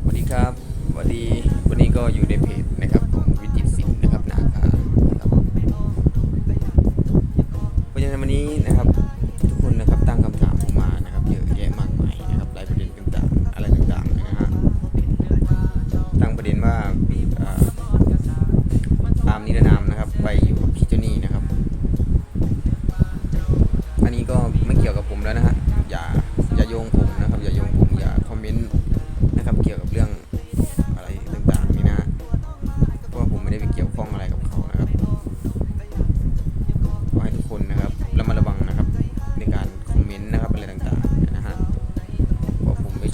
สวัสดีครับสวัสดีวันนี้ก็อยู่ในเพจนะครับ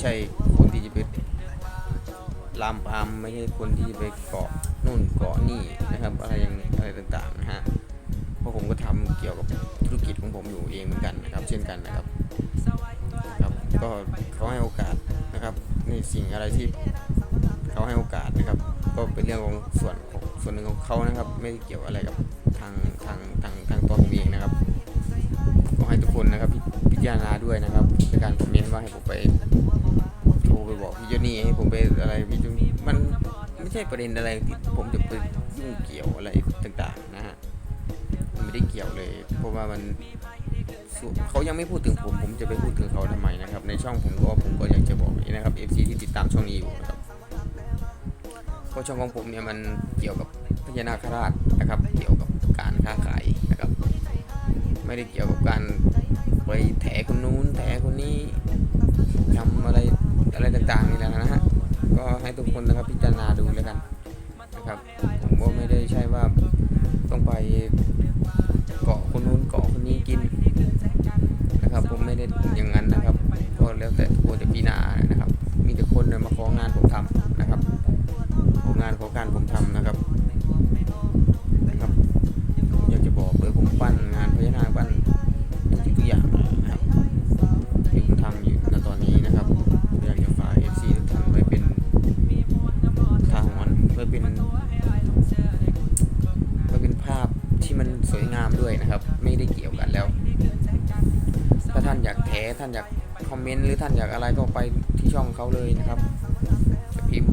ใช่คนที่จะไปลามปามไม่ใช่คนที่จะไปเกาะนู่นเกาะนี่นะครับ อะไรอย่างอะไรต่างๆนะฮะเพราะผมก็ทำเกี่ยวกับธุรกิจของผมอยู่เองเหมือนกันนะครับ เช่นกันนะครับครับก็เขาให้โอกาสนะครับในสิ่งอะไรที่เขาให้โอกาสนะครับ ก็เป็นเรื่องของส่วนของส่วนหนึ่งของเขานะครับ ไม่ได้เกี่ยวอะไรกับทางทางทางทางตัวผมเองนะครับก็ให้ทุกคนนะครับพิจารณาด้วยนะครับในการคอมเมนต์ว่าให้ผมไป ไปอะไรพี่จานี่มันไม่ใช่ประเด็นอะไรที่ผมจะไปยุ่งเกี่ยวอะไรต่างๆนะฮะมันไม่ได้เกี่ยวเลย เพราะว่ามันเขายังไม่พูดถึงผมผมจะไปพูดถึงเขาทำไมนะครับ ในช่องผมก็ผมก็อยากจะบอกนี้นะครับ FC ที่ติดตามช่องนี้อยู่นะครับเพราะช่องของผมเนี่ยมันเกี่ยวกับพญานาคราชนะครับ เกี่ยวกับการค้าขายนะครับ ไม่ได้เกี่ยวกับการไปแถคนนู้นแถคนนี้ทำอะไรอะไรต่างๆนี่แหละนะฮะ คนนะครับพิจารณาดูแล้วกันนะครับผมก็ไม่ได้ใช่ว่าต้องไปเกาะคนนู้นเกาะคนนี้กินนะครับ ผมไม่ได้อย่างนั้นนะครับ ก็แล้วแต่ทุกคนจะพิจารณานะครับ มีแต่คนมาของานผมทำนะครับของานของการผมทำนะครับนะครับามด้วยนะครับ ไม่ได้เกี่ยวกันแล้ว ถ้าท่านอยากแถท่านอยากคอมเมนต์หรือท่านอยากอะไรก็ไปที่ช่องเขาเลยนะครับจะพิมพ์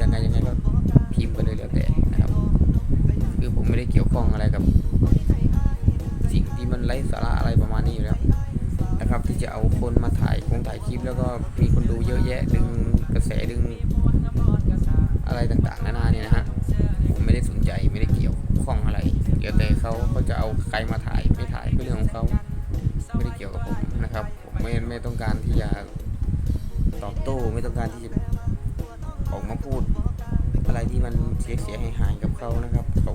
ยังไงยังไงก็พิมพ์ไปเลยแล้วแต่นะครับ คือผมไม่ได้เกี่ยวข้องอะไรกับ สิ่งที่มันไร้สาระอะไรประมาณนี้อยู่แล้วนะครับ ที่จะเอาคนมาถ่ายคงถ่ายคลิปแล้วก็มีคนดูเยอะแยะดึงกระแสดึงอะไรต่างๆ นานาเนี่ยนะฮะ จะเอาใครมาถ่ายไม่ถ่ายเป็นเรื่องของเขาไม่ได้เกี่ยวกับผมนะครับผมไม่ไม่ต้องการที่จะตอบโต้ไม่ต้องการที่จะออกมาพูด อะไรที่มันเสียเสียหายหายๆกับเขานะครับเขา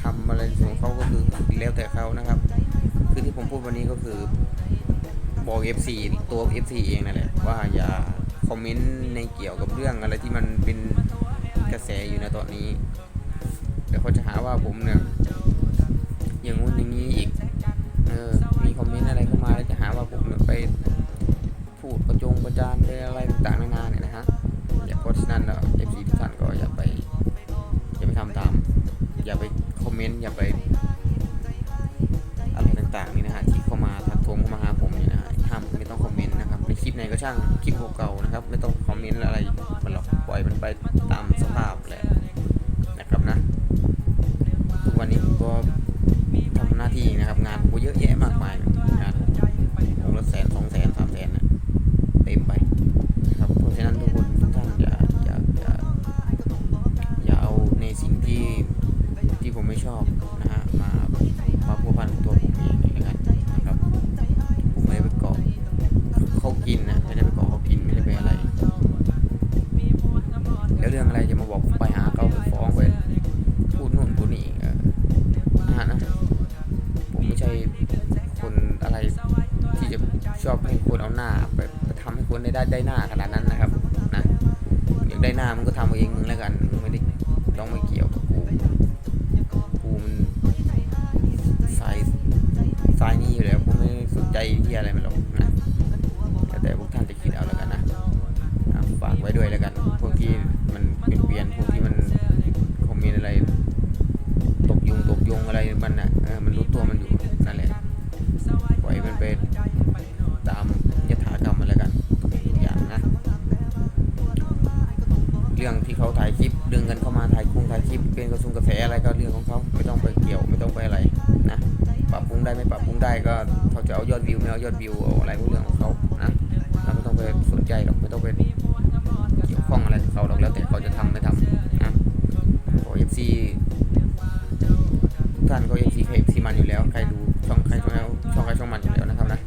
ทำอะไรของเขาก็คือแล้วแต่เขานะครับ คือที่ผมพูดวันนี้ก็คือบอก FC ตัว FC เองนั่นแหละว่าอย่าคอมเมนต์ในเกี่ยวกับเรื่องอะไรที่มันเป็นกระแสอยู่ในตอนนี้เดี๋ยวเขาจะหาว่าผมเนี่ย จงประจานไปอะไรต่างๆนานาเนี่ยนะฮะอย่าเพราะฉะนั้นเอฟซีทุกท่านก็อย่าไปอย่าไปทำตาม อย่าไปคอมเมนต์อย่าไปอะไรต่างๆนี่นะฮะที่เข้ามาทักทวงเข้ามาหาผมเนี่ยนะฮะห้ามไม่ต้องคอมเมนต์นะครับในคลิปไหนก็ช่างคลิปเก่าๆนะครับ ไม่ต้องคอมเมนต์อะไรมันหรอกปล่อยมันไปตามสภาพแหละนะครับนะ ทุกวันนี้ผมก็ทำหน้าที่นะครับ งานผมก็เยอะแยะมากมาย คนอะไรที่จะชอบให้คนเอาหน้าไปไปทำให้คนได้ได้ได้หน้าขนาดนั้นนะครับนะอยากได้หน้ามันก็ทำเอาเองมึงแล้วกันมึงไม่ได้ต้องไมาเกี่ยวกับกูกูมันสายสายนี้อยู่แล้วกูไม่สนใจที่อะไรมันหรอกนะแต่พวกท่านจะคิดเอาแล้วกันนะฝากไว้ด้วยแล้วกันพวกที่มันเป็นเปลี่ยนพวกที่มันคอมเมนต์อะไร เขาถ่ายคลิปเรื่องเงินเข้ามาถ่ายคงถ่ายคลิปเป็นกระทรวงกระแสอะไรก็เรื่องของเขาไม่ต้องไปเกี่ยวไม่ต้องไปอะไรนะปรับปรุงได้ไม่ปรับปรุงได้ก็เขาจะเอายอดวิวไม่เอายอดวิวเอาอะไรพวกเรื่องของเขานะเราไม่ต้องไปสนใจหรอกไม่ต้องไปเกี่ยวข้องอะไรกับเขาหรอกแล้วแต่เขาจะทำไม่ทำนะขอเอฟซีทุกท่านก็เอฟซีใครเอฟซีมันอยู่แล้วใครดูช่องใครช่องแล้วช่องใครช่องมันอยู่แล้วนะครับนะ